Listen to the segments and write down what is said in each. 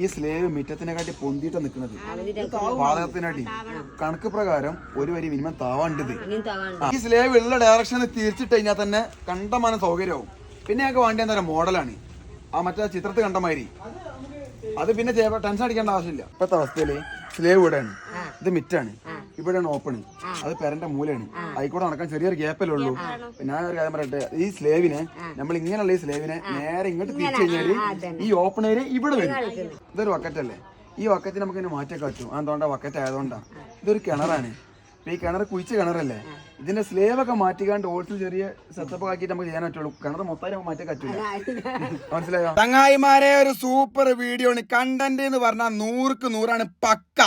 ഈ സ്ലേവ് മിറ്റത്തിനെക്കാട്ടി പൊന്തിട്ട് നിൽക്കുന്നത് വാതകത്തിനാട്ടി കണക്ക് പ്രകാരം ഒരു വരി മിനിമം താവാണ്ടത്. ഈ സ്ലേവ് ഉള്ള ഡയറക്ഷനിൽ തിരിച്ചിട്ട് കഴിഞ്ഞാൽ തന്നെ കണ്ടമാനം സൗകര്യമാവും. പിന്നെ ഞങ്ങൾക്ക് വേണ്ടി എന്താ മോഡലാണ്. ആ മറ്റേ ചിത്രത്തിൽ കണ്ടമാതിരി അത് പിന്നെ ടെൻഷൻ അടിക്കേണ്ട ആവശ്യമില്ല. ഇപ്പത്തെ അവസ്ഥയിൽ സ്ലേവ് ഇവിടെയാണ്. ഇത് മിറ്റാണ്. ഇവിടെയാണ് ഓപ്പണിങ് അത് പെരന്റെ മൂലയാണ്. ആയിക്കോട്ടെ നടക്കാൻ ചെറിയൊരു ഗ്യാപ്പല്ലേ ഉള്ളൂ. ഞാൻ ഒരു കാര്യം പറയട്ടെ. ഈ സ്ലേവിനെ നമ്മൾ ഇങ്ങനെയുള്ള ഈ സ്ലേവിനെ നേരെ ഇങ്ങോട്ട് തിരിച്ചു കഴിഞ്ഞാൽ ഈ ഓപ്പൺ ഏരിയ ഇവിടെ വരും. ഇതൊരു വക്കറ്റല്ലേ ഈ വക്കറ്റ് നമുക്ക് ഇങ്ങനെ മാറ്റി പറ്റും അതുകൊണ്ടാ വക്കറ്റ് ആയതുകൊണ്ടാ. ഇതൊരു കിണറാണ്. ഈ കിണർ കുഴിച്ച കിണറല്ലേ? ഇതിന്റെ സ്ലേവ് ഒക്കെ മാറ്റിക്കാണ്ട് ഓൾസിൽ ചെറിയ സെറ്റപ്പ് ആക്കിയിട്ട് നമുക്ക് ചെയ്യാൻ പറ്റുള്ളൂ. കിണർ മൊത്തം മാറ്റി പറ്റില്ല മനസ്സിലായോ? തങ്ങായിമാരെ ഒരു സൂപ്പർ വീഡിയോ ആണ്. കണ്ടന്റ് എന്ന് പറഞ്ഞാൽ നൂറുക്ക് നൂറാണ് പക്ക.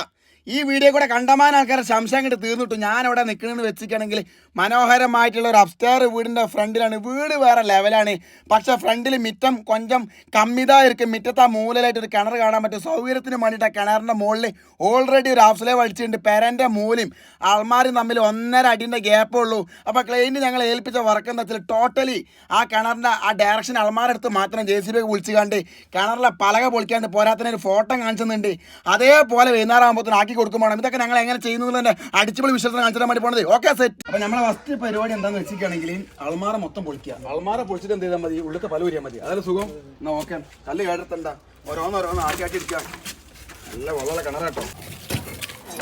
ഈ വീഡിയോ കൂടെ കണ്ടമാൻ ആൾക്കാരെ സംശയം കണ്ട് തീർന്നിട്ടു. ഞാൻ അവിടെ നിൽക്കണമെന്ന് വെച്ചിട്ടാണെങ്കിൽ മനോഹരമായിട്ടുള്ള ഒരു അപ്സ്റ്റേർ വീടിന്റെ ഫ്രണ്ടിലാണ്. വീട് വേറെ ലെവലാണ് പക്ഷേ ഫ്രണ്ടിൽ മിറ്റം കൊഞ്ചം കമ്മിതായിരിക്കും. മിറ്റത്ത് ആ മൂലയിലായിട്ട് ഒരു കിണർ കാണാൻ പറ്റും. സൗകര്യത്തിന് വേണ്ടിയിട്ട് ആ കിണറിന്റെ മുകളിൽ ഓൾറെഡി ഒരു ഹാഫ് വലിച്ചിട്ടുണ്ട്. പെരന്റെ മൂലയും ആൾമാരും തമ്മിൽ ഒന്നര അടിന്റെ ഗ്യാപ്പേ ഉള്ളൂ. അപ്പോൾ ക്ലൈന്റ് ഞങ്ങൾ ഏൽപ്പിച്ച വർക്ക് എന്താ വെച്ചാൽ ടോട്ടലി ആ കിണറിന്റെ ആ ഡയറക്ഷൻ അൾമാരെടുത്ത് മാത്രം ജെ സി ബി വിളിച്ചു കണ്ട് കിണറിലെ പലക പൊളിക്കാണ്ട് പോരാത്തതിന് ഫോട്ടോ കാണിച്ചുന്നുണ്ട് അതേപോലെ വൈകുന്നേരം ആകുമ്പോൾ ആക്കി കൊടുക്കുമ്പോൾ ഇതൊക്കെ ഞങ്ങൾ എങ്ങനെ ചെയ്യുന്നത് തന്നെ അടിച്ചുപൊളി വിശ്വസം കാണിച്ചു തരാൻ വേണ്ടി പോണത്. ഓക്കെ സെറ്റ് അപ്പൊ നമ്മളെ ഫസ്റ്റ് പരിപാടി എന്താന്ന് വെച്ചിരിക്കുകയാണെങ്കിൽ അൾമാറ മൊത്തം പൊളിക്കുക. അൾമാറ പൊളിച്ചിട്ട് എന്ത് ചെയ്താൽ മതി? ഉള്ളത്തെ പല വരിയാൽ മതി. അതല്ല സുഖം? എന്നാ ഓക്കെ കല്ല് കേടത്തണ്ട ഓരോന്ന് ഓരോന്ന് ആക്കി ആക്കി ഇരിക്കുക. നല്ല വെള്ളമുള്ള കിണറാട്ടോ ആ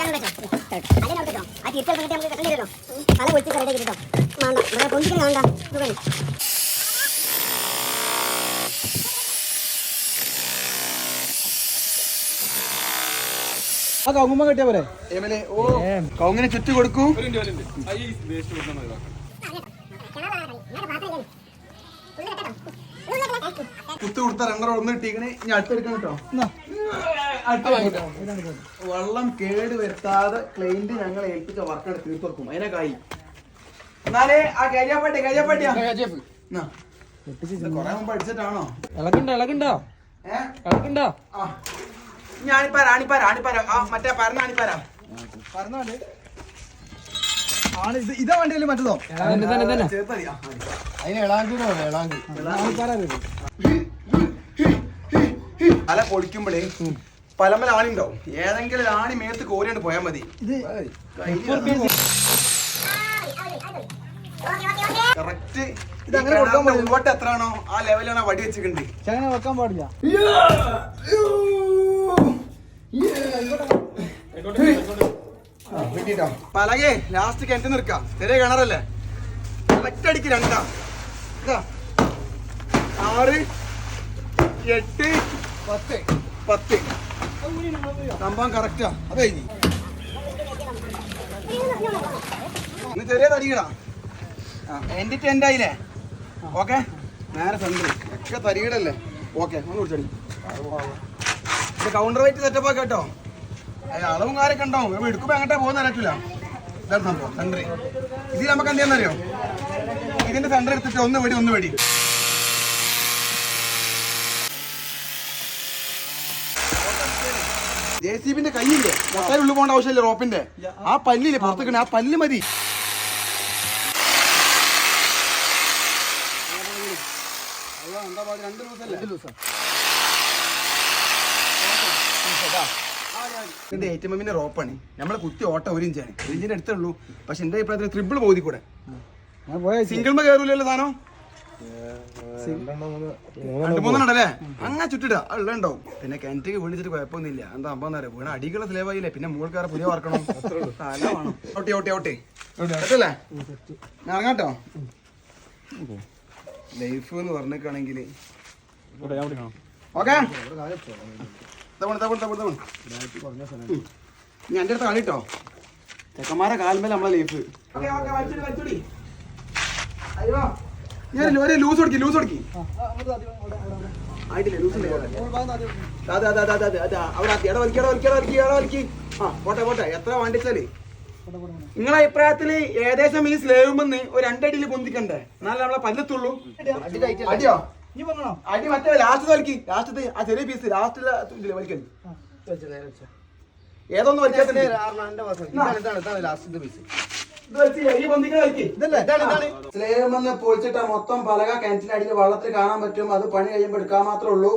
കവുങ്ങുമ്പോ കെട്ടിയ പോരെ? കൗങ്ങിനെ ചുറ്റി കൊടുക്കൂ. കുത്തു കൊടുത്ത രണ്ടര ഒന്ന് കിട്ടിക്കണേ ഇനി അടുത്തെടുക്കണം കേട്ടോ. വെള്ളം കേട് വരുത്താതെ ക്ലൈന്റ് ഞങ്ങൾ ഏൽപ്പിച്ച വർക്ക് തീർത്തു കൊടുക്കും. അതിനെ കായി എന്നാലേ ആ കരിയാപ്പട്ടി കരിയാപ്പട്ടിയാ. കൊറേ മുമ്പ് അടിച്ചിട്ടാണോ? ഇളകുണ്ടോ ഇളകുണ്ടോ. ഏഹ് ഇളകുണ്ടോ. ആ. ഞാണിപ്പാര ആണിപ്പാര ആണിപ്പാര. ആ മറ്റേ പരന്ന ആണിപ്പാര. ആണ് ഇത് ഇതാ വണ്ടിയല്ലേ മറ്റതോ. അതിന് ഇളാങ്കൂന്ന് പറയാം ഇളാങ്ക് തല പൊളിക്കുമ്പോഴേ പലമല ആണിണ്ടാവും. ഏതെങ്കിലും ഒരു ആണി മേത്ത് കോരിയാണ്ട് പോയാൽ മതി. ഇത് കറക്റ്റ് കൊടുക്കാൻ പാടില്ല. ഉൾവട്ടം എത്രയാണോ ആ ലെവലാണ് വടി വെച്ചിട്ടുണ്ട് അങ്ങനെ വെക്കാൻ പാടില്ല. പലകെ ലാസ്റ്റ് കിണറ്റ് നിർക്കാം. ചെറിയ കിണറല്ലേ? ഒറ്റടിക്ക് രണ്ടാ. ഇതാ. ആറ് എട്ട് പത്ത്. പത്ത്. സംഭവം കറക്റ്റാ അത് കഴിഞ്ഞു. ഇന്ന് ചെറിയ തരികടാ എന്റെ ടെന്റ് ആയില്ലേ? ഓക്കെ? നേരെ സെന്റ് ഒക്കെ തരികടല്ലേ ഓക്കെ ഒന്ന് കുടിച്ചടി ഇത് കൗണ്ടർ വെയിറ്റ് സെറ്റപ്പ് ആക്കി കേട്ടോ. അളവും കാര്യമൊക്കെ ഉണ്ടാവും നമ്മൾ എടുക്കുമ്പോൾ എങ്ങോട്ടാ പോകുന്ന അറിയില്ല ഇതാണ് സംഭവം സെന്റർ ഇതിൽ നമുക്ക് എന്ത് ചെയ്യുന്നറിയോ? ഇതിന്റെ സെന്റർ എടുത്തിട്ട് ഒന്ന് വെടി ഒന്ന് വെടി. ജെ സി ബിന്റെ കൈയില്ലേ മൊത്തം ഉള്ളു പോകേണ്ട ആവശ്യമില്ല റോപ്പിന്റെ. ആ പല്ലില്ലേ പുറത്തേക്ക് ആ പല്ല് മതി. ഇതിന്റെ ഏറ്റവും പിന്നെ റോപ്പാണ് നമ്മളെ കുത്തി ഓട്ട ഒരു ഇഞ്ചാണ് ഒരു ഇഞ്ചിന്റെ അടുത്തുള്ളൂ. പക്ഷെ എന്റെ അഭിപ്രായത്തിൽ ട്രിപ്പിൾ പോയി കൂടെ. ഞാൻ പോയ സിംഗിൾ മ കയറൂലല്ലോ സാധനം? രണ്ട് മൂന്നെണ്ണല്ലേ അങ്ങനെ ചുറ്റിടാ. ഉള്ളുണ്ടാവും പിന്നെ കിണറ്റിക്ക് വീണിച്ചിട്ട് കുഴപ്പമൊന്നുമില്ല. എന്താ സംഭവം അറിയാം? വീണ അടികളെ സ്ലേവായില്ലേ പിന്നെ മുകൾ കയറി പുതിയ വേണം. ഓട്ടെ ഓട്ടെ ഓട്ടെ പറ്റല്ലേ ഞാൻ ഇറങ്ങാട്ടോ ലൈഫ് എന്ന് പറഞ്ഞേക്കാണെങ്കിൽ ഓക്കെ. ഞാൻ എന്റെ അടുത്ത് കളിട്ടോ ചെക്കന്മാരെ കാൽമേൽ നമ്മളെ ലൈഫ് ഞാൻ ഒരു ലൂസ് കൊടുക്കി ലൂസ് കൊടുക്കി. ആയിട്ടില്ല ലൂസ് അതെ അതെ അതെ അതെ അതെ അവിടെ ആക്കി എടാ വലിക്കി എടാ വലിക്കി എടാ വലിക്കി എടാ വലിക്കി ആ പോട്ടെ പോട്ടെ. എത്ര വേണ്ടിച്ചാൽ? നിങ്ങളെ അഭിപ്രായത്തിൽ ഏകദേശം ഈ സ്ലേവ് വന്ന് ഒരു രണ്ടടിയിൽ പൊന്തിക്കണ്ടേ? എന്നാലേ നമ്മളെ പല്ലത്തുള്ളൂ. അടിയോ? നീ വന്നോ അടി മറ്റേ ലാസ്റ്റ് വലിക്കി. ലാസ്റ്റത്തെ ആ ചെറിയ പീസ് ലാസ്റ്റിലെ ഇതിൽ വലിക്കൽ ഏതൊന്നും വലിക്കാത്തില്ല സ്ലേവെന്ന് പൊളിച്ചിട്ട് മൊത്തം പലക കിണറ്റിന്റെ അടിയിൽ വള്ളത്തിൽ കാണാൻ പറ്റും. അത് പണി കഴിയുമ്പോൾ എടുക്കാൻ മാത്രമേ ഉള്ളൂ.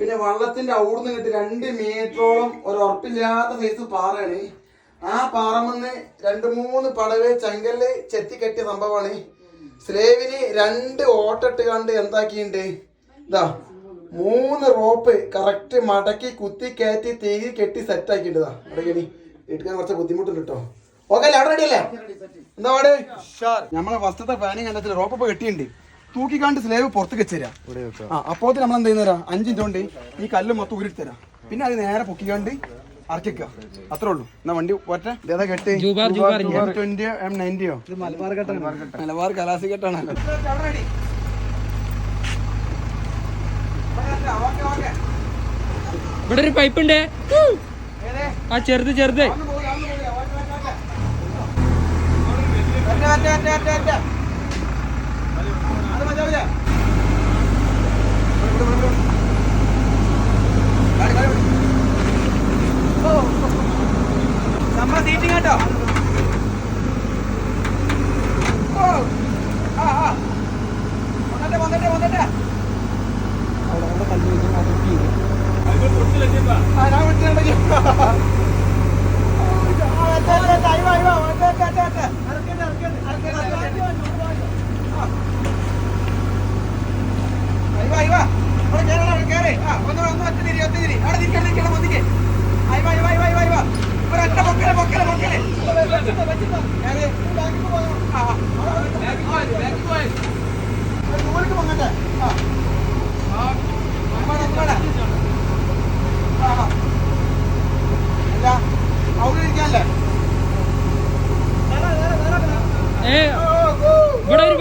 പിന്നെ വള്ളത്തിന്റെ അവിടുന്ന് കിട്ടി രണ്ട് മീറ്ററോളം ഒരു ഉറപ്പില്ലാത്ത സൈസ് പാറയാണ്. ആ പാറമെന്ന് രണ്ട് മൂന്ന് പടവ് ചങ്കൽ ചെത്തിക്കെട്ടിയ സംഭവമാണ്. സ്ലേവിന് രണ്ട് ഓട്ടിട്ട് കണ്ട് എന്താക്കിയിട്ടുണ്ട് ഇതാ മൂന്ന് റോപ്പ് കറക്റ്റ് മടക്കി കുത്തി കയറ്റി തീരി കെട്ടി സെറ്റ് ആക്കിയിട്ടുണ്ട് ഇടയ്ക്ക് എടുക്കാൻ കുറച്ച് ബുദ്ധിമുട്ടുണ്ട് കേട്ടോ ഓക്കെ അല്ലേ? അവിടെ റെഡി അല്ലേ? എന്താ പാട്? നമ്മളെ ഫസ്റ്റത്തെ പ്ലാനിങ് കണ്ടത്തിൽ റോപ്പ് ഇപ്പൊ കെട്ടിയിട്ടുണ്ട് തൂക്കിക്കാണ്ട് സ്ലേവ് പുറത്ത് വെച്ചുതരാം ആ അപ്പോൾ നമ്മൾ എന്ത് ചെയ്യുന്നവരാ അഞ്ചിന്റെ കൊണ്ട് ഈ കല്ല് മൊത്തം ഉരുട്ടി തരാം. പിന്നെ അത് നേരെ പൊക്കിക്കാണ്ട് ഇറക്കിക്കുക അത്രേ ഉള്ളൂ എന്നാ വണ്ടി ഒറ്റ ഇതേതാ കെട്ട്. എം ട്വന്റിയോ എം നയന്റിയോ മലബാർ കെട്ടാണ്. മലബാർ കലാസി കെട്ടാണ്. ഇവിടെ ഒരു പൈപ്പ് ഉണ്ട്. ആ ചെറുത് ചെറുത്. നമ്മളെ സീറ്റിംഗ് കേട്ടോ വന്നട്ടെ വന്നട്ടെ വന്നട്ടെ. ആ ഞാൻ വിളിച്ചിട്ടുണ്ടെങ്കിൽ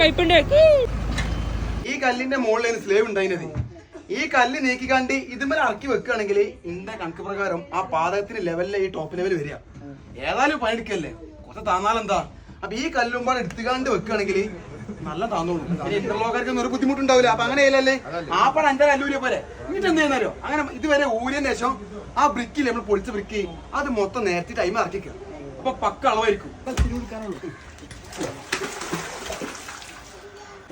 ഇവിടെ ഒരു പൈപ്പ് ഉണ്ട് ഈ കല്ലിന്റെ മുകളിൽ സ്ലേവ് ഉണ്ടായിരുന്നത് ഈ കല്ല് നീക്കി കണ്ടി ഇതുമേലെ ഇറക്കി വെക്കുകയാണെങ്കിൽ ഇന്റെ കണക്ക് പ്രകാരം ആ പാതകത്തിന് ലെവലിലെ ഈ ടോപ്പ് ലെവൽ വരിക. ഏതായാലും പണിയെടുക്കല്ലേ കുറച്ച് താന്നാലെന്താ? അപ്പൊ ഈ കല്ലും പാടെ എടുത്തുകാണ്ട് വെക്കുകയാണെങ്കിൽ നല്ല താന്നോളൂ. പിന്നെ ഇന്റർലോക്കാർക്ക് ഒരു ബുദ്ധിമുട്ടുണ്ടാവില്ല. അപ്പൊ അങ്ങനെ അല്ലേ ആ പടം എന്റെ കല്ലൂരിയെ പോലെ എന്നിട്ട് എന്ത് ചെയ്യുന്നോ അങ്ങനെ ഇതുവരെ ഊരിയ ശേഷം ആ ബ്രിക്കിൽ നമ്മൾ പൊളിച്ച ബ്രിക്ക് അത് മൊത്തം നേരത്തെ ടൈം ഇറക്കിക്കുക അപ്പൊ പക്ക അളവായിരിക്കും ഒരു കല്ല് പോയി ലാഭത്തില്ല അത് ലാഭത്തിനാ അത്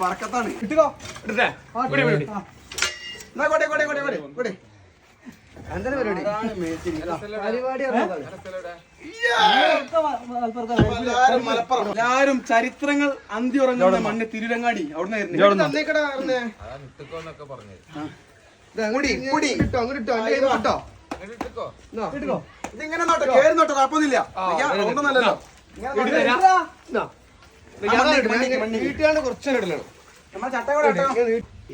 പറക്കത്താണ് കിട്ടുകോ എടുത്തേ? ഇവിടെ, ഇവിടെ, ഇവിടെ. എന്നാ കൊടെ, കൊടെ, കൊടെ, കൊടെ, കൊടെ. അതാണ് മേച്ചിരി. ഇതാ. എല്ലാരും ചരിത്രങ്ങൾ അന്തി ഉറങ്ങുന്ന മണ്ണ് തിരുരങ്ങാടി അവിടുന്ന് ഇതിങ്ങനെ നോട്ടെ കേറി നോട്ടെ കുഴപ്പമൊന്നുമില്ല. ഒന്നുമല്ലല്ലോ.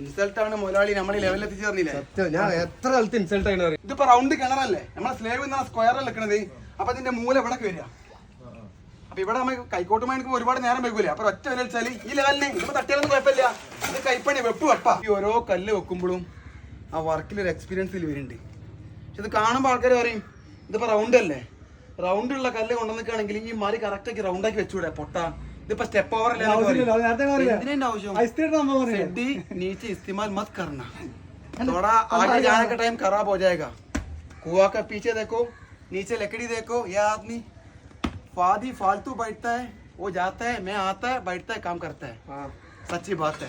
ഇൻസൾട്ട് ആണ് മുതലാളി നമ്മളെ ലെവലിൽ എത്തിച്ചു തന്നില്ലേ? ഞാൻ എത്ര കാലത്ത് ഇൻസൾട്ട് ആയിരുന്നു ഇതിപ്പോ റൗണ്ട് കിണറല്ലേ? നമ്മളെ സ്ലേവ് എന്നാ സ്ക്വയറിൽ നിൽക്കണത് അപ്പൊ അതിന്റെ മൂല ഇവിടെ വരിക. അപ്പൊ ഇവിടെ നമുക്ക് കൈക്കോട്ട് മണിക്ക് ഒരുപാട് നേരം വെക്കൂലേ അപ്പൊ ഒറ്റ വില വെച്ചാൽ ഈ ലെവലിന് ഇപ്പൊ തട്ടിയാലൊന്നും കുഴപ്പമില്ല. ഇത് കൈപ്പണി വെപ്പ് വെപ്പ. ഈ ഓരോ കല്ല് വെക്കുമ്പോഴും ആ വർക്കിൽ ഒരു എക്സ്പീരിയൻസ് വരുന്നുണ്ട്. ഇത് കാണുമ്പോൾ ആൾക്കാർ പറയും ഇതിപ്പോ റൗണ്ട് അല്ലേ റൗണ്ട് ഉള്ള കല്ല് കൊണ്ടുവന്നിക്കുകയാണെങ്കിൽ ഈ മറി കറക്റ്റ് ആക്കി റൗണ്ട് ആക്കി വെച്ചൂടെ പൊട്ട ഇതിപ്പോ സ്റ്റെപ്പ് ഓവർ അല്ലേ എന്നൊക്കെ പറയും. ആവശ്യമില്ലല്ലോ, നേരത്തെ പറഞ്ഞില്ലേ? എന്തിനാ ആവശ്യം ഐസ് തീർന്ന സംഭവം പറഞ്ഞില്ലേ? सीढ़ी नीचे इस्तेमाल मत करना थोड़ा आगे जाने का टाइम खराब हो जाएगा कुआ का पीछे देखो नीचे लकड़ी देखो ये आदमी फादी फालतू बैठता है वो जाता है मैं आता है बैठता है काम करता है ആ. സച്ചി ബാത്തേ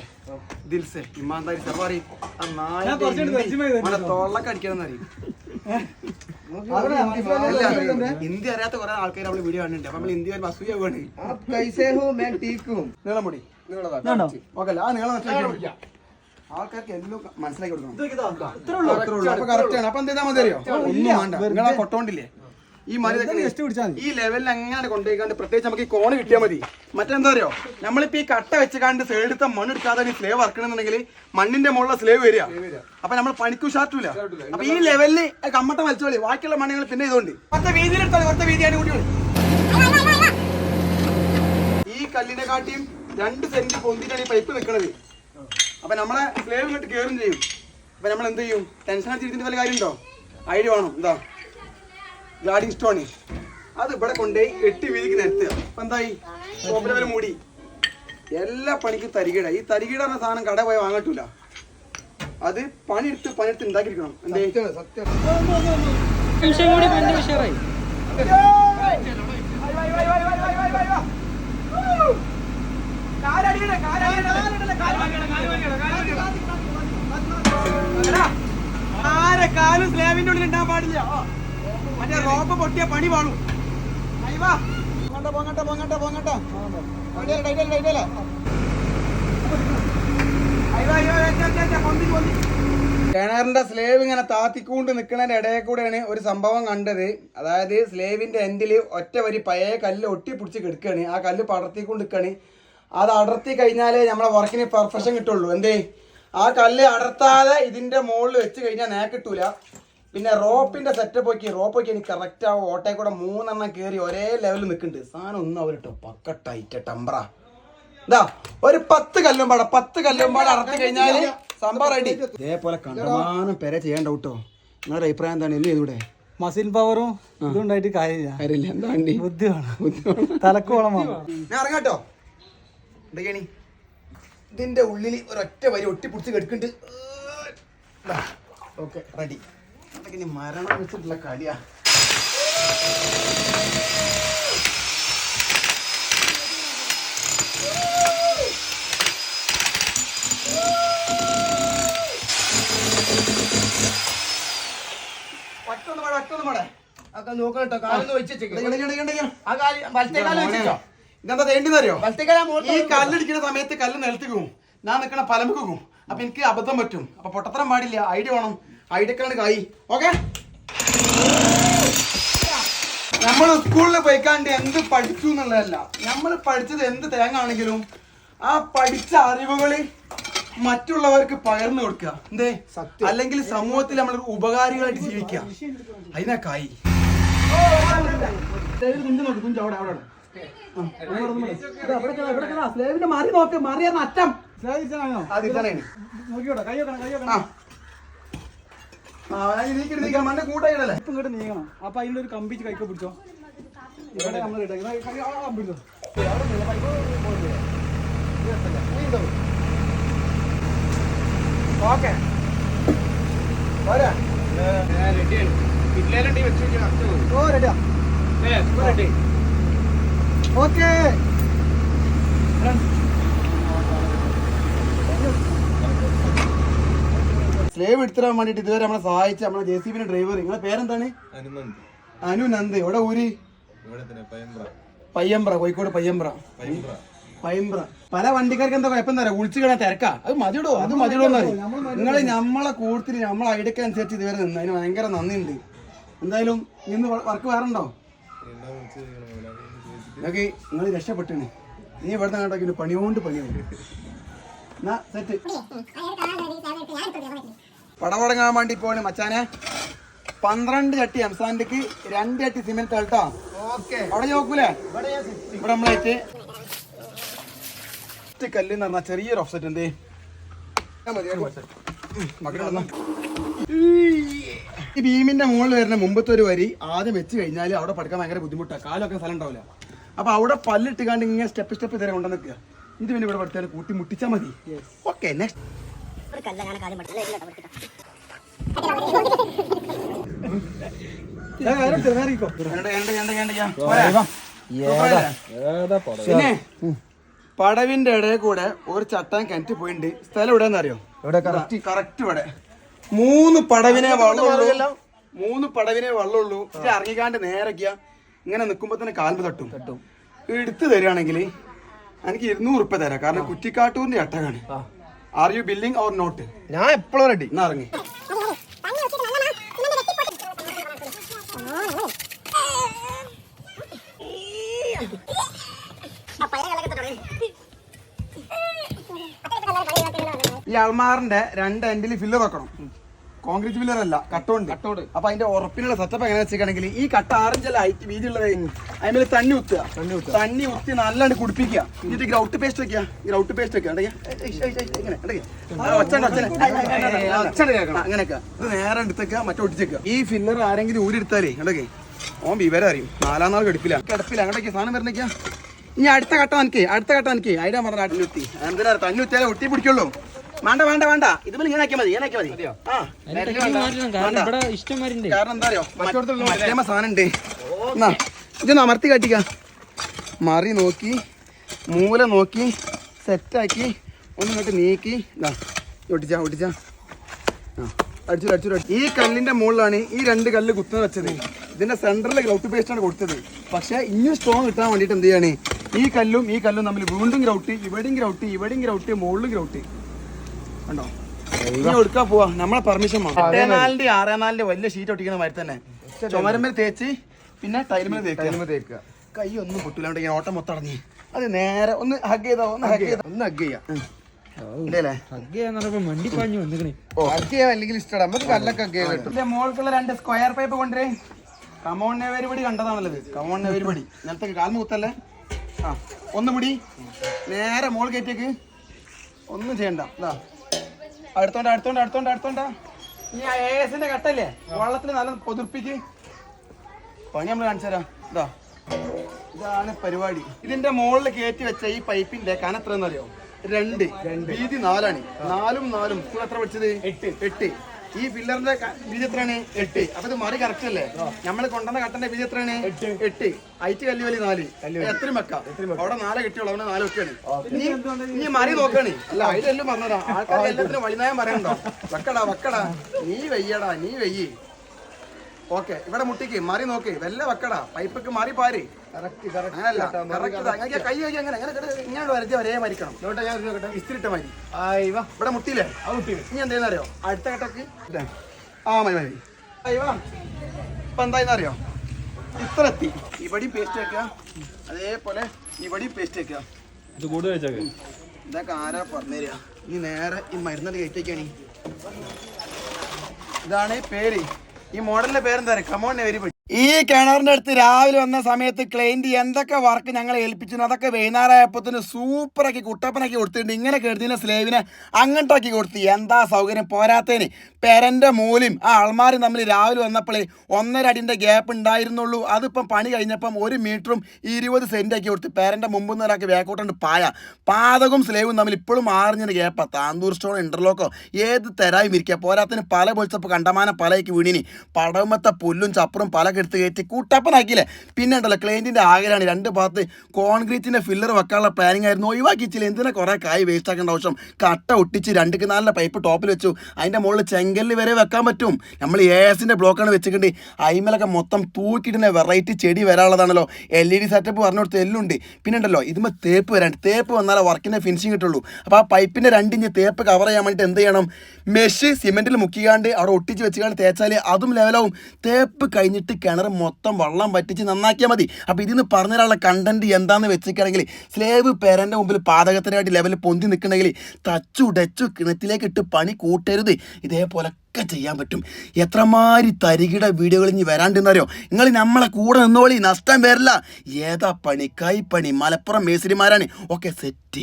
ദിൽസെ ഇമാൻദാരി സർ പറയും ആ അവനെ തോളൊക്കെ അടിക്കണം അറിയും. ഹിന്ദി അറിയാത്ത കുറെ ആൾക്കാർ നമ്മൾ വീഡിയോ കാണുന്നുണ്ട്. അപ്പൊ നമ്മൾ ഹിന്ദി വരുമ്പോ അസൂയ വേണേ നീളം മുടി ഇതാണോ? ഓക്കെ ആ നീളം മനസ്സിലാക്കി ആൾക്കാർക്ക് എല്ലാം മനസ്സിലാക്കി കൊടുക്കണം. അപ്പൊ കറക്റ്റ് ആണ്. അപ്പൊ എന്ത് മതി അറിയോ? ഒന്നും വേണ്ട. നിങ്ങളാ കൊട്ടോണ്ടില്ലേ? ഈ മരുന്ന്. ഈ ലെവലിൽ അങ്ങനെ കൊണ്ടുപോയിക്കാണ്ട് പ്രത്യേകിച്ച് നമുക്ക് ഈ കോണ് കിട്ടിയാൽ മതി. മറ്റെന്താ അറിയോ? നമ്മളിപ്പോ ഈ കട്ട വെച്ചുകാണ്ട് സൈഡത്തെ മണ്ണ് എടുക്കാതെ ഈ സ്ലേവ് ഇറക്കണമെന്നുണ്ടെങ്കിൽ മണ്ണിന്റെ മുകളിലെ സ്ലേവ് വരിക. അപ്പൊ നമ്മൾ പണിക്ക് ഉഷാർട്ടില്ല അപ്പൊ ഈ ലെവലിൽ കമ്മട്ട വലിച്ചോളി ബാക്കിയുള്ള മണ്ണുകൾ പിന്നെ ഇതുകൊണ്ട് കുറച്ച് വീതിയിൽ എടുത്തോളി കുറച്ച് വീതിയായിട്ട് കൂട്ടി ഈ കല്ലിനെ കാട്ടിയും രണ്ട് സെന്റ് പൊന്തിട്ടാണ് ഈ പൈപ്പ് നിൽക്കുന്നത് അപ്പൊ നമ്മളെ സ്ലേവ് കേറും കയറും ചെയ്യും. അപ്പൊ നമ്മൾ എന്ത് ചെയ്യും? ടെൻഷൻ അടിച്ചിരിക്കുന്ന വല്ല കാര്യമുണ്ടോ? ഐഡിയ വേണം. എന്താ ഗാർഡിങ് സ്റ്റോണ് അത് ഇവിടെ കൊണ്ടുപോയി എട്ട് വീതിക്ക് നിരത്തുക അപ്പൊ എന്തായി? ടോപ്പ് ലെവൽ മൂടി. എല്ലാ പണിക്കും തരികിട. ഈ തരികിട എന്ന സാധനം കട പോയി വാങ്ങട്ടൂല അത് പണിയെടുത്ത് പണിയെടുത്ത് ഉണ്ടാക്കിയിരിക്കണം എന്തേ. ആരെ കാലും സ്ലാബിന്റെ ഉള്ളിൽ ഉണ്ടാൻ പാടില്ല. മറ്റേ പൊട്ടിയ പണി പാടും പോങ്ങട്ടെ പോങ്ങട്ടെ പോങ്ങട്ടെ കിണറിന്റെ സ്ലേവ് ഇങ്ങനെ താത്തിക്കൊണ്ട് നിൽക്കുന്നതിന്റെ ഇടയിൽ കൂടെയാണ് ഒരു സംഭവം കണ്ടത്. അതായത് സ്ലേവിന്റെ എൻഡിൽ ഒറ്റ വരി പഴയ കല്ല് ഒട്ടിപ്പിടിച്ച് കിടക്കുകയാണ്. ആ കല്ല് പടർത്തിക്കൊണ്ട് നിൽക്കുകയാണ്. അത് അടർത്തി കഴിഞ്ഞാലേ നമ്മളെ വർക്കിന് പെർഫെക്ഷൻ കിട്ടുള്ളൂ. എന്തേ? ആ കല്ല് അടർത്താതെ ഇതിന്റെ മുകളിൽ വെച്ച് കഴിഞ്ഞാൽ നേ കിട്ടൂല. പിന്നെ റോപ്പിന്റെ സെറ്റപ്പ് നോക്കി റോപ്പ് നോക്കി എനിക്ക് കറക്റ്റ് ആ ഓട്ടയിൽ കൂടെ മൂന്നെണ്ണം കയറി ഒരേ ലെവലിൽ നിൽക്കുന്നുണ്ട് സാധനം ഒന്നും അവരിട്ടോ പക്ക ടൈറ്റ് ടംബ്ര ഇതാ ഒരു പത്ത് കല്ലുംപാട പത്ത് കല്ലും പാടെ അടർത്തി കഴിഞ്ഞാൽ സംഭവം റെഡി ഇതേപോലെ കണ്ടമാനം പെര ചെയ്യേണ്ട കേട്ടോ നിങ്ങളുടെ അഭിപ്രായം എന്താണ്? ഇല്ലേ ഇവിടെ? മസിൽ പവറും ഇതുണ്ടായിട്ട് കാര്യമില്ല. കാര്യമില്ല. എന്താ വണ്ടി? ബുദ്ധി വേണം. തലക്കോളം ഞാൻ ഇറങ്ങാട്ടോ. എന്തൊക്കെയാണ്? ഇതിന്റെ ഉള്ളിൽ ഒരൊറ്റ വരി ഒട്ടിപ്പിടിച്ച് കെടുക്കുന്നുണ്ട്. ഓക്കെ റെഡി അതൊക്കെ ഇനി മരണം വെച്ചിട്ടുള്ള കളിയാ. ഒറ്റൊന്ന് പാടെ ഒറ്റൊന്ന് പാടെ ഒക്കെ നോക്കണം കേട്ടോ. കാലൊന്ന് വെച്ചോ ഇതെന്താ തേണ്ടിന്നറിയോ ഈ കല്ലടിക്കുന്ന സമയത്ത് കല്ല് നിലത്തിക്കും ഞാൻ നിൽക്കണ പലമുക്ക് പോകും അപ്പൊ എനിക്ക് അബദ്ധം പറ്റും. അപ്പൊ പൊട്ടത്തരം പാടില്ല. ഐഡിയ വേണം. ഐഡിയക്കാണ് കായി ഓക്കെ നമ്മൾ സ്കൂളിൽ പോയിക്കാണ്ട് എന്ത് പഠിച്ചു എന്നുള്ളതല്ല. നമ്മൾ പഠിച്ചത് എന്ത് തേങ്ങ ആണെങ്കിലും ആ പഠിച്ച അറിവുകൾ മറ്റുള്ളവർക്ക് പകർന്നു കൊടുക്കുക. എന്തേ? അല്ലെങ്കിൽ സമൂഹത്തിൽ നമ്മൾ ഉപകാരികളായിട്ട് ജീവിക്കുക. അതിനാ കായി മാറി നോക്ക് മാറിയാ അറ്റം. നോക്കിയോട്ടെ കൈ കൈ മണ്ട കൂട്ടായിടല്ലേ ഇപ്പം ഇങ്ങോട്ട് നീങ്ങണം അപ്പൊ അതിന്റെ ഒരു കമ്പിച്ച് കൈക്ക് പിടിച്ചോ ഇവിടെ നമ്മൾ പിടിച്ചോ. ഓക്കെ പോരാ ഓ റെഡിയാ ഓക്കേ സ്ലേവ് എടുത്തിടാൻ വേണ്ടിട്ട് ഇതുവരെ നമ്മളെ സഹായിച്ച നമ്മളെ ജെ സി ബിന്റെ ഡ്രൈവർ നിങ്ങളെ പേരെന്താണ്? അനു നന്ദ് എവിടെ ഊരി? പയ്യമ്പ്ര. കോഴിക്കോട് പയ്യമ്പ്ര. പയ്യമ്പ്ര. പല വണ്ടിക്കാർക്ക് എന്താ കുഴപ്പം എന്താ വിളിച്ചു കിടാൻ തിരക്കാ. അത് മതിയിടോ അത് മതിയിടോ നിങ്ങൾ നമ്മളെ കൂട്ടത്തിൽ നമ്മളെ ഐഡിയക്ക് അനുസരിച്ച് ഇതുവരെ നിന്ന്. അതിന് ഭയങ്കര നന്ദിയുണ്ട്. എന്തായാലും ഇന്ന് വർക്ക് വേറെ ഉണ്ടോ നിങ്ങൾക്ക് നിങ്ങൾ രക്ഷപ്പെട്ടു നീ ഇവിടെ കേട്ടോ പണിയോണ്ട് പണിയാവും എന്നാ സെറ്റ് പടപടങ്ങാൻ വേണ്ടി പോണ് മച്ചാനെ. പന്ത്രണ്ട് ചട്ടി എംസാൻഡിക്ക് രണ്ട് ചട്ടി സിമെന്റ് കേട്ടോ. അവിടെ നോക്കൂലേ? ഇവിടെ നമ്മളായിട്ട് കല്ല് എന്ന് പറഞ്ഞാൽ ചെറിയൊരു ഓഫ്സെറ്റ് എന്തേ? ഈ ഭീമിന്റെ മുകളിൽ വരുന്ന മുമ്പത്തെ ഒരു വരി ആദ്യം വെച്ച് കഴിഞ്ഞാൽ അവിടെ പഠിക്കാൻ ഭയങ്കര ബുദ്ധിമുട്ടാണ് കാലൊക്കെ സ്ഥലം ഉണ്ടാവില്ല. അപ്പൊ അവിടെ പല്ലിട്ട് കണ്ട് ഇങ്ങനെ സ്റ്റെപ്പ് സ്റ്റെപ്പ് ഇതുവരെ കൊണ്ടു നിൽക്കുക ഇത് പിന്നെ ഇവിടെ പഠിച്ചാൽ കൂട്ടി മുട്ടിച്ചാൽ മതി. ഓക്കെ നെക്സ്റ്റ് കാര്യം പഠിച്ചത് പിന്നെ പടവിന്റെ ഇടയിൽ കൂടെ ഒരു ചട്ടം കിണറ്റ് പോയിട്ടുണ്ട് സ്ഥലം ഇവിടെ അറിയോ ഇവിടെ കറക്റ്റ് കറക്റ്റ് ഇവിടെ. മൂന്ന് പടവിനെ വെള്ളമുള്ളൂ മൂന്ന് പടവിനെ വള്ളമുള്ളൂ ഇറങ്ങിക്കാണ്ട് നേരൊക്കെയാ ഇങ്ങനെ നിൽക്കുമ്പോ തന്നെ കാൽമ തട്ടും. തട്ടും. എടുത്തു തരികയാണെങ്കിൽ എനിക്ക് ഇരുന്നൂറ് ഉറുപ്പ തരാം. കാരണം കുറ്റിക്കാട്ടൂരിന്റെ ചട്ടകാണ് are you billing or not ഞാൻ എപ്പോഴും റെഡി എന്നാ ഇറങ്ങി. ഈ അൾമാറിന്റെ രണ്ട് എൻഡിൽ ഫില്ല് വെക്കണം. കോൺക്രീറ്റ് പില്ലർ അല്ല കട്ടോണ്ട്. കട്ടോണ്ട്. അപ്പൊ അതിന്റെ ഉറപ്പിനുള്ള സെറ്റപ്പ് എങ്ങനെ വെച്ചിട്ടാണെങ്കിൽ ഈ കട്ട ആറിഞ്ചല്ല ഹൈറ്റ് വീതി ഉള്ളത് അതിൽ തന്നി ഉത്തുക തന്നി ഉത്തി നല്ലാണ്ട് കുടിപ്പിക്കുക. എന്നിട്ട് ഗ്രൗട്ട് പേസ്റ്റ് വെക്കുക. ഗ്രൗട്ട് പേസ്റ്റ് വെക്കുക. അങ്ങനെയൊക്കെ. ഇത് നേരെ എടുത്തേക്കുക മറ്റേ ഒട്ടിച്ചേക്കുക. ഈ ഫില്ലർ ആരെങ്കിലും ഊരെടുത്താലേ ഉണ്ടെങ്കിൽ ഓൻ വിവരം അറിയും. നാലാം നാൾ കിടപ്പില്ല. കിടപ്പില്ല. അങ്ങോട്ടേക്ക് സാധനം വരണേക്കാ ഇനി അടുത്ത ഘട്ടം എനിക്ക് അടുത്ത ഘട്ടം എനിക്ക് അതിന്റെ പറഞ്ഞ അടിഞ്ഞുത്തി എന്തിനാ തന്നുത്തിയാലേ ഒട്ടി പിടിക്കുള്ളൂ. വേണ്ട വേണ്ട വേണ്ട. ഇതുപോലെ ഇങ്ങനെ ആക്കിയാൽ മതി ഇങ്ങനെ മതി. കാരണം എന്താ അറിയോ? മറ്റേ സാധനം ഉണ്ട് എന്നാ ഇതൊന്ന് അമർത്തി കാട്ടിക്ക. മറി നോക്കി മൂല നോക്കി സെറ്റാക്കി ഒന്ന് ഇങ്ങോട്ട് നീക്കി. ഇതാ ഒട്ടിച്ചാ ഒട്ടിച്ചാ. അടിച്ചു അടിച്ചു. ഈ കല്ലിന്റെ മുകളിലാണ് ഈ രണ്ട് കല്ല് കുത്തുന്നത് വെച്ചത്. ഇതിന്റെ സെന്ററിൽ ഗ്രൗട്ട് പേസ്റ്റ് ആണ് കൊടുത്തത്. പക്ഷെ ഇനിയും സ്ട്രോങ് കിട്ടാൻ വേണ്ടിയിട്ട് എന്ത് ചെയ്യാണ്? ഈ കല്ലും ഈ കല്ലും തമ്മിൽ വീണ്ടും ഗ്രൗട്ട് ഇവിടെയും ഗ്രൗട്ട് ഇവിടെയും ഗ്രൗട്ട് മുകളിലും ഗ്രൗട്ട് കണ്ടോ? ഇനി എടുക്കാൻ പോവാ. നമ്മളെ പെർമിഷൻ നാലിന്റെ ആറേ നാലിന്റെ വലിയ ഷീറ്റ് ഒട്ടിക്കുന്ന മാതിരി തന്നെ. ചുമരമ്മൽ തേച്ച് പിന്നെ ടൈലുമേൽ തേക്കുക. തേക്കുക. കൈ ഒന്നും പൊട്ടില്ലാണ്ട് ഇങ്ങനെ ഓട്ടം മൊത്തം അടഞ്ഞി. അത് നേരെ ഒന്ന് ഹഗ് ചെയ്തോ? ഒന്ന് ഹഗ് ചെയ്തോ? ഒന്ന് ഹഗ് ചെയ്യാം. മോൾക്കുള്ള രണ്ട് സ്ക്വയർ പൈപ്പ് കൊണ്ടുവരേ. കമോൺ നെവേരിപടി കണ്ടതാണല്ലത് കമോൺ നെവേരിപടി നേരത്തെ കാൽമ കുത്തല്ലേ ആ. ഒന്ന് മുടി. നേരെ മോൾ കയറ്റേക്ക് ഒന്നും ചെയ്യണ്ട. ഇതാ അടുത്തോണ്ട അടുത്തോണ്ട അടുത്തോണ്ട അടുത്തോണ്ട. ഇനി ആ എ എസിന്റെ കട്ടല്ലേ? വള്ളത്തിൽ നല്ല പൊതിർപ്പിക്ക്. പണി നമ്മൾ കാണിച്ചു തരാം. ഇതാ. ഇതാണ് പരിപാടി. ഇതിന്റെ മുകളിൽ കയറ്റി വെച്ച ഈ പൈപ്പിന്റെ കന എത്ര അറിയോ രണ്ട്. വീതി നാലാണ്. നാലും നാലും. സ്കൂൾ എത്ര പഠിച്ചത്? എട്ട്. എട്ട്. ഈ പില്ലറിന്റെ വീതി എത്രയാണ്? എട്ട്. അപ്പൊ ഇത് മറി കറക്റ്റ് അല്ലേ? നമ്മൾ കൊണ്ടുവന്ന കട്ടന്റെ വീതി എത്രയാണ്? എട്ട്. ഐറ്റ് കല്ല് വലി നാല്. എത്രയും വെക്കാം. അവിടെ നാല് കിട്ടിയുള്ളൂ അവിടെ നാല് വെക്കാണ്. നീ മറി നോക്കാണ്. അല്ല അതിലെല്ലാം പറഞ്ഞതാ. ആൾക്കാർ എല്ലാത്തിനും വഴിനായം പറയണ്ടോ വെക്കടാ വെക്കടാ. നീ വെയ്യടാ നീ വെയ്യ്. ഓക്കെ ഇവിടെ മുട്ടിക്ക്. മാറി നോക്ക്. വെല്ല വെക്കടാ. പൈപ്പൊക്കെ മാറി പാര്. ഒരേ മരിക്കണം. ഇസ്തിരിട്ട ഇവിടെ മുട്ടിയില്ലേ? ഇനി എന്തേന്ന് അറിയോ? അടുത്ത ഘട്ടക്ക്. ആ മതി മതി. ഇപ്പൊ എന്തായെന്ന് അറിയോ? ഇത്ര എത്തി. ഇവിടെയും പേസ്റ്റ് വെക്കുക അതേപോലെ ഇവിടെയും പേസ്റ്റ് വെക്കുക ഇത് കൂടുതൽ വെച്ചേക്ക് ഇതൊക്കെ ആരാ പറഞ്ഞുതരിക ഇനി നേരെ ഈ മരുന്നിന്റെ കയറ്റേക്കാണ് ഇതാണ് പേര്. ഈ മോഡലിന്റെ പേരെന്താ കമോൺ വെരി ഈ കിണറിന്റെ അടുത്ത് രാവിലെ വന്ന സമയത്ത് ക്ലൈന്റ് എന്തൊക്കെ വർക്ക് ഞങ്ങളെ ഏൽപ്പിച്ചു അതൊക്കെ വൈകുന്നേരമായപ്പോത്തിന് സൂപ്പറാക്കി കുട്ടപ്പനാക്കി കൊടുത്തിട്ടുണ്ട്. ഇങ്ങനെ കരുതിയ സ്ലേവിനെ അങ്ങോട്ടാക്കി കൊടുത്തു. എന്താ സൗകര്യം? പോരാത്തേന് പെരന്റെ മൂലയും ആ ആൾമാരും തമ്മിൽ രാവിലെ വന്നപ്പോൾ ഒന്നര അടിന്റെ ഗ്യാപ്പ് ഉണ്ടായിരുന്നുള്ളൂ. അതിപ്പം പണി കഴിഞ്ഞപ്പം ഒരു മീറ്ററും ഇരുപത് സെന്റാക്കി ആക്കി പെരന്റെ മുമ്പ് നിന്ന് ഒരാൾക്ക് ബാക്കോട്ടുണ്ട് പായ. പാതകവും സ്ലേവും തമ്മിൽ ഇപ്പോഴും മാറിഞ്ഞൊരു ഗ്യാപ്പാണ് താന്തൂർ സ്റ്റോൺ ഇന്റർലോക്കോ ഏത് തരായും ഇരിക്കുക. പോരാത്തിന് പല പൊളിച്ചപ്പോൾ കണ്ടമാനം പലയ്ക്ക് വീണിനി. പടവുമത്തെ പുല്ലും ചപ്പറും പല എടുത്ത് കയറ്റി കൂട്ടപ്പനാക്കിയില്ലേ? പിന്നെ ഉണ്ടല്ലോ ക്ലൈന്റിന്റെ ആഗ്രഹമാണ് രണ്ട് ഭാഗത്ത് കോൺക്രീറ്റിന്റെ ഫില്ലർ വെക്കാനുള്ള പ്ലാനിങ് ആയിരുന്നു. ഒഴിവാക്കിച്ചില്ല എന്തിനാ കുറേ കായ് വേസ്റ്റ് ആക്കേണ്ട ആവശ്യം? കട്ട ഒട്ടിച്ച് രണ്ട് നാലിന്റെ പൈപ്പ് ടോപ്പിൽ വെച്ചു. അതിന്റെ മുകളിൽ ചെങ്കല്ല് വരെ വെക്കാൻ പറ്റും. നമ്മൾ എ എസിന്റെ ബ്ലോക്കാണ് വെച്ചിട്ടുണ്ട്. അയിമലൊക്കെ മൊത്തം തൂക്കിയിടുന്ന വെറൈറ്റി ചെടി വരാനുള്ളതാണല്ലോ. എൽ ഇ ഡി സെറ്റപ്പ് പറഞ്ഞു കൊടുത്ത എല്ലുണ്ട്. പിന്നെ ഉണ്ടല്ലോ ഇതുമ്പോൾ തേപ്പ് വരാണ്ട് തേപ്പ് വന്നാലേ വർക്കിന്റെ ഫിനിഷിങ് കിട്ടുള്ളൂ. അപ്പോൾ ആ പൈപ്പിന്റെ രണ്ടിഞ്ച് തേപ്പ് കവർ ചെയ്യാൻ വേണ്ടിയിട്ട് എന്ത് ചെയ്യണം? മെഷ് സിമെന്റിൽ മുക്കിക്കാണ്ട് അവിടെ ഒട്ടിച്ച് വെച്ചുകൊണ്ട് തേച്ചാൽ അതും ലെവലാവും തേപ്പ് കഴിഞ്ഞിട്ട് കിണർ മൊത്തം വെള്ളം വറ്റിച്ച് നന്നാക്കിയാൽ മതി. അപ്പോൾ ഇതിന്ന് പറഞ്ഞുതരാനുള്ള കണ്ടന്റ് എന്താണെന്ന് വെച്ചിട്ടാണെങ്കിൽ സ്ലേവ് പേരന്റെ മുമ്പിൽ പാതകത്തിനായിട്ട് ലെവലിൽ പൊന്തി നിൽക്കണമെങ്കിൽ തച്ചു ഡച്ചു കിണറ്റിലേക്ക് ഇട്ട് പണി കൂട്ടരുത്. ഇതേപോലെ ഒക്കെ ചെയ്യാൻ പറ്റും. എത്രമാതിരി തരികിട വീഡിയോകൾ ഇനി വരാണ്ടെന്നറിയോ നിങ്ങൾ നമ്മളെ കൂടെ നിന്നോളി നഷ്ടം വരില്ല. ഏതാ പണി? കൈപ്പണി മലപ്പുറം മേസ്തിരിമാരാണ്. ഒക്കെ സെറ്റ്